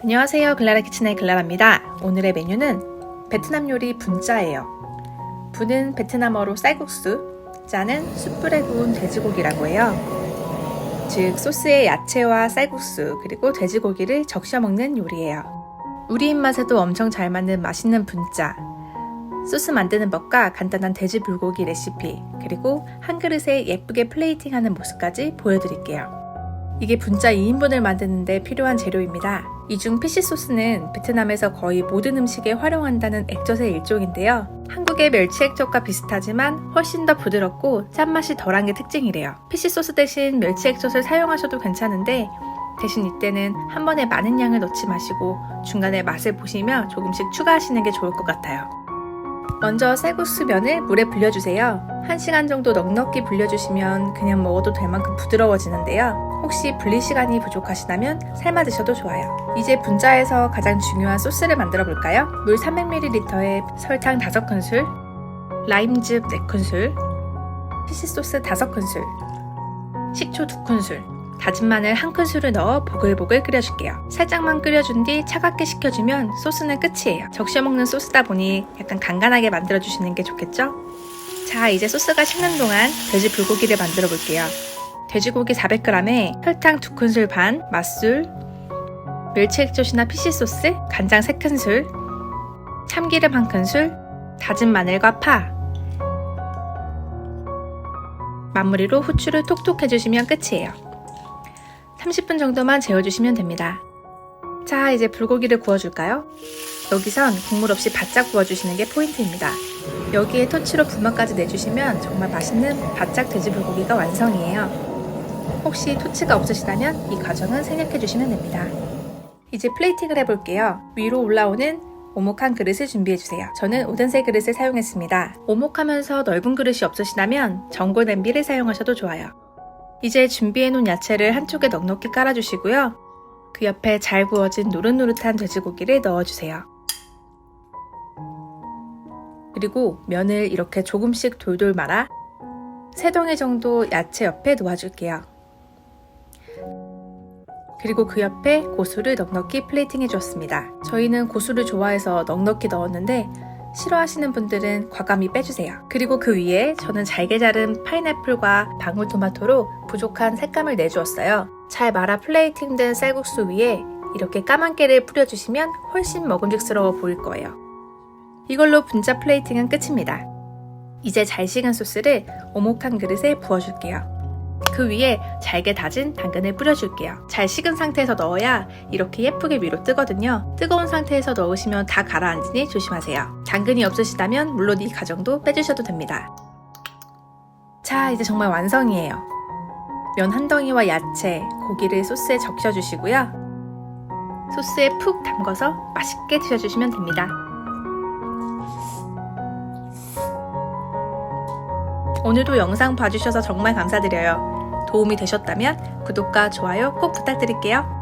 안녕하세요. 글라라 키친의 글라라입니다. 오늘의 메뉴는 베트남 요리 분짜예요. 분은 베트남어로 쌀국수, 짜는 숯불에 구운 돼지고기라고 해요. 즉 소스에 야채와 쌀국수 그리고 돼지고기를 적셔 먹는 요리예요. 우리 입맛에도 엄청 잘 맞는 맛있는 분짜. 소스 만드는 법과 간단한 돼지 불고기 레시피 그리고 한 그릇에 예쁘게 플레이팅하는 모습까지 보여드릴게요. 이게 분짜 2인분을 만드는데 필요한 재료입니다. 이중 피시 소스는 베트남에서 거의 모든 음식에 활용한다는 액젓의 일종인데요. 한국의 멸치 액젓과 비슷하지만 훨씬 더 부드럽고 짠맛이 덜한 게 특징이래요. 피시 소스 대신 멸치 액젓을 사용하셔도 괜찮은데 대신 이때는 한 번에 많은 양을 넣지 마시고 중간에 맛을 보시며 조금씩 추가하시는 게 좋을 것 같아요. 먼저 쌀국수 면을 물에 불려주세요. 1시간 정도 넉넉히 불려주시면 그냥 먹어도 될 만큼 부드러워지는데요. 혹시 분리 시간이 부족하시다면 삶아 드셔도 좋아요. 이제 분짜에서 가장 중요한 소스를 만들어 볼까요? 물 300ml에 설탕 5큰술, 라임즙 4큰술, 피시 소스 5큰술, 식초 2큰술, 다진 마늘 1큰술을 넣어 보글보글 끓여줄게요. 살짝만 끓여준 뒤 차갑게 식혀주면 소스는 끝이에요. 적셔 먹는 소스다 보니 약간 간간하게 만들어주시는 게 좋겠죠? 자, 이제 소스가 식는 동안 돼지 불고기를 만들어 볼게요. 돼지고기 400g에 설탕 2큰술 반, 맛술, 멸치 액젓이나 피시 소스, 간장 3큰술, 참기름 1큰술, 다진 마늘과 파, 마무리로 후추를 톡톡 해주시면 끝이에요. 30분 정도만 재워주시면 됩니다. 자, 이제 불고기를 구워줄까요? 여기선 국물 없이 바짝 구워주시는 게 포인트입니다. 여기에 토치로 불맛까지 내주시면 정말 맛있는 바짝 돼지 불고기가 완성이에요. 혹시 토치가 없으시다면 이 과정은 생략해 주시면 됩니다. 이제 플레이팅을 해볼게요. 위로 올라오는 오목한 그릇을 준비해주세요. 저는 오덴세 그릇을 사용했습니다. 오목하면서 넓은 그릇이 없으시다면 전골 냄비를 사용하셔도 좋아요. 이제 준비해놓은 야채를 한쪽에 넉넉히 깔아주시고요. 그 옆에 잘 구워진 노릇노릇한 돼지고기를 넣어주세요. 그리고 면을 이렇게 조금씩 돌돌 말아 세 덩이 정도 야채 옆에 놓아줄게요. 그리고 그 옆에 고수를 넉넉히 플레이팅 해주었습니다. 저희는 고수를 좋아해서 넉넉히 넣었는데 싫어하시는 분들은 과감히 빼주세요. 그리고 그 위에 저는 잘게 자른 파인애플과 방울토마토로 부족한 색감을 내주었어요. 잘 말아 플레이팅된 쌀국수 위에 이렇게 까만 깨를 뿌려주시면 훨씬 먹음직스러워 보일 거예요. 이걸로 분짜 플레이팅은 끝입니다. 이제 잘 식은 소스를 오목한 그릇에 부어줄게요. 그 위에 잘게 다진 당근을 뿌려줄게요. 잘 식은 상태에서 넣어야 이렇게 예쁘게 위로 뜨거든요. 뜨거운 상태에서 넣으시면 다 가라앉으니 조심하세요. 당근이 없으시다면 물론 이 과정도 빼주셔도 됩니다. 자, 이제 정말 완성이에요. 면 한 덩이와 야채, 고기를 소스에 적셔주시고요. 소스에 푹 담궈서 맛있게 드셔주시면 됩니다. 오늘도 영상 봐주셔서 정말 감사드려요. 도움이 되셨다면 구독과 좋아요 꼭 부탁드릴게요.